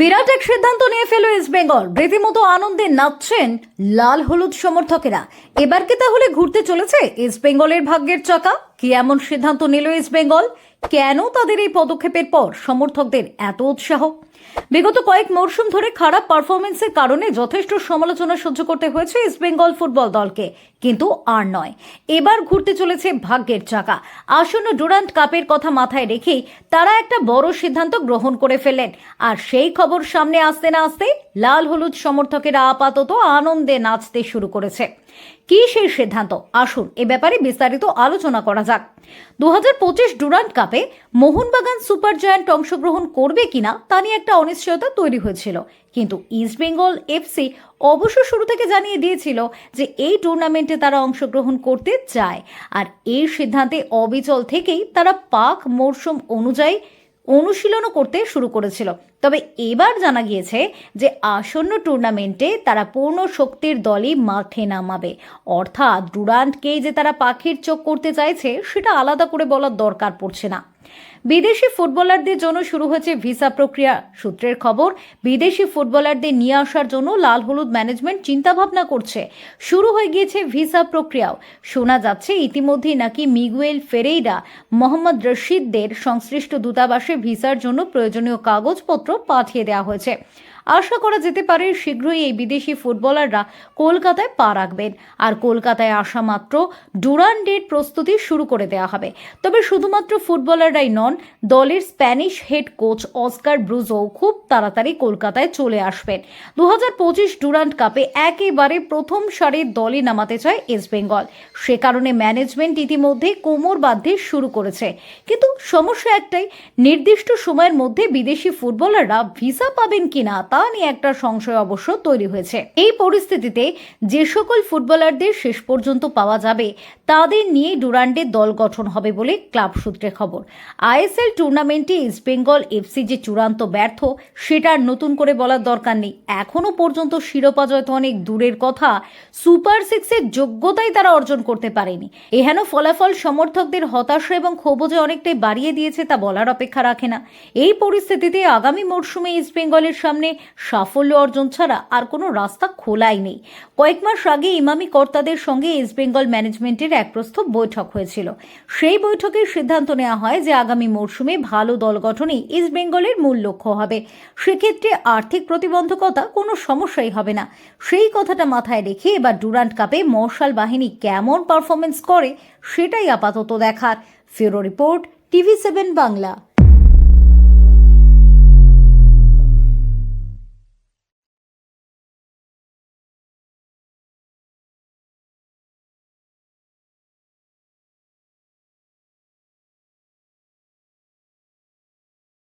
বিরাট এক সিদ্ধান্ত নিয়ে ফেল ইস্ট বেঙ্গল রীতিমতো আনন্দে নাচছেন লাল হলুদ সমর্থকেরা। এবার কি তাহলে ঘুরতে চলেছে ইস্ট বেঙ্গলের ভাগ্যের চাকা? কি এমন সিদ্ধান্ত নিল ইস্ট বেঙ্গল কেন তাদের এই পদক্ষেপের পর সমর্থকদের এত উৎসাহ? বিগত কয়েক মরশুম ধরে খারাপ পারফরমেন্সের কারণে যথেষ্ট সমালোচনা সহ্য করতে হয়েছে ইস্ট বেঙ্গল ফুটবল দলকে। কিন্তু আর নয়। এবার ঘুরতে চলেছে ভাগ্যের চাকা। আসন্ন ডুরান্ট কাপের কথা মাথায় রেখেই তারা একটা বড় সিদ্ধান্ত গ্রহণ করে ফেলেন আর সেই খবর সামনে আসতে না আসতে লাল হলুদ সমর্থকেরা আপাতত আনন্দে নাচতে শুরু করেছে। কি সেই সিদ্ধান্ত? আসুন, এ ব্যাপারে বিস্তারিত আলোচনা করা যাক। দু হাজার পঁচিশ ডুরান্ট কাপে মোহনবাগান সুপার জায়ান্ট অংশগ্রহণ করবে কিনা তা নিয়ে একটা অনিশ্চয়তা তৈরি হয়েছিল। কিন্তু ইস্টবেঙ্গল এফসি অবশ্য শুরু থেকে জানিয়ে দিয়েছিল যে এই টুর্নামেন্টে তারা অংশগ্রহণ করতে চায়। আর এই সিদ্ধান্তে অবিচল থেকেই তারা পাক মরশুম অনুযায়ী অনুশীলনও করতে শুরু করেছিল। তবে এবার জানা গিয়েছে যে আসন্ন টুর্নামেন্টে তারা পূর্ণ শক্তির দলই মাঠে নামাবে। অর্থাৎ ডুরান্টকেই যে তারা পাখির চোখ করতে চাইছে, সেটা আলাদা করে বলার দরকার পড়ছে না। বিদেশি ফুটবলারদের জন্য শুরু হয়েছে ভিসা প্রক্রিয়া। সূত্রের খবর, বিদেশি ফুটবলারদের নিয়ে আসার জন্য লাল হলুদ ম্যানেজমেন্ট চিন্তাভাবনা করছে। শুরু হয়ে গিয়েছে ভিসা প্রক্রিয়াও। শোনা যাচ্ছে, ইতিমধ্যেই নাকি মিগুয়েল ফেরেইরা, মোহাম্মদ রশিদদের সংশ্লিষ্ট দূতাবাসে ভিসার জন্য প্রয়োজনীয় কাগজপত্র পাঠিয়ে দেওয়া হয়েছে। আশা করা যেতে পারে শীঘ্রই এই বিদেশি ফুটবলাররা কলকাতায় পা রাখবেন। আর কলকাতায় আসা মাত্র ডুরান্ডের প্রস্তুতি শুরু করে দেওয়া হবে। তবে শুধুমাত্র ফুটবলাররাই নন, দলের Spanish head coach Oscar Bruzon খুব তাড়াতাড়ি কলকাতায় চলে আসবেন। দু পঁচিশ ডুরান্ট কাপে একেবারে প্রথম সারির দলে নামাতে চায় ইস্ট বেঙ্গল। সে কারণে ম্যানেজমেন্ট ইতিমধ্যে কোমর বাঁধতে শুরু করেছে। কিন্তু সমস্যা একটাই, নির্দিষ্ট সময়ের মধ্যে বিদেশি ফুটবলাররা ভিসা পাবেন কিনা তা নিয়ে একটা সংশয় অবশ্য তৈরি হয়েছে। এই পরিস্থিতিতে যে সকল ফুটবলারদের শেষ পর্যন্ত পাওয়া যাবে, তাদের নিয়ে ডুরান্ডে দল গঠন হবে বলে ক্লাব সূত্রে খবর। আইএসএল টুর্নামেন্টে ইস্টবেঙ্গল এফসি যে চূড়ান্ত ব্যর্থ, সেটা নতুন করে বলার দরকার নেই। এখনও পর্যন্ত শিরোপা জয় তো অনেক দূরের কথা, সুপার সিক্সের যোগ্যতাই তারা অর্জন করতে পারেনি। এহেন ফলাফল সমর্থকদের হতাশা এবং ক্ষোভ যে অনেকটাই বাড়িয়ে দিয়েছে তা বলার অপেক্ষা রাখে না। এই পরিস্থিতিতে আগামী মরশুমে ইস্টবেঙ্গলের সামনে সাফল্য অর্জন ছাড়া আর কোনো রাস্তা খোলাই নেই। কয়েক মাস আগে ইমামি কর্তাদের সঙ্গে ইস্টবেঙ্গল ম্যানেজমেন্টের এক প্রস্তুত বৈঠক হয়েছিল। সেই বৈঠকের সিদ্ধান্ত নেওয়া হয় যে আগামী মরশুমে ভালো দল গঠনই ইস্টবেঙ্গলের মূল লক্ষ্য হবে। সেক্ষেত্রে আর্থিক প্রতিবন্ধকতা কোনো সমস্যাই হবে না। সেই কথাটা মাথায় রেখে এবার ডুরান্ট কাপে মর্শাল বাহিনী কেমন পারফরমেন্স করে সেটাই আপাতত দেখার। ফেরো রিপোর্ট টিভি সেভেন বাংলা।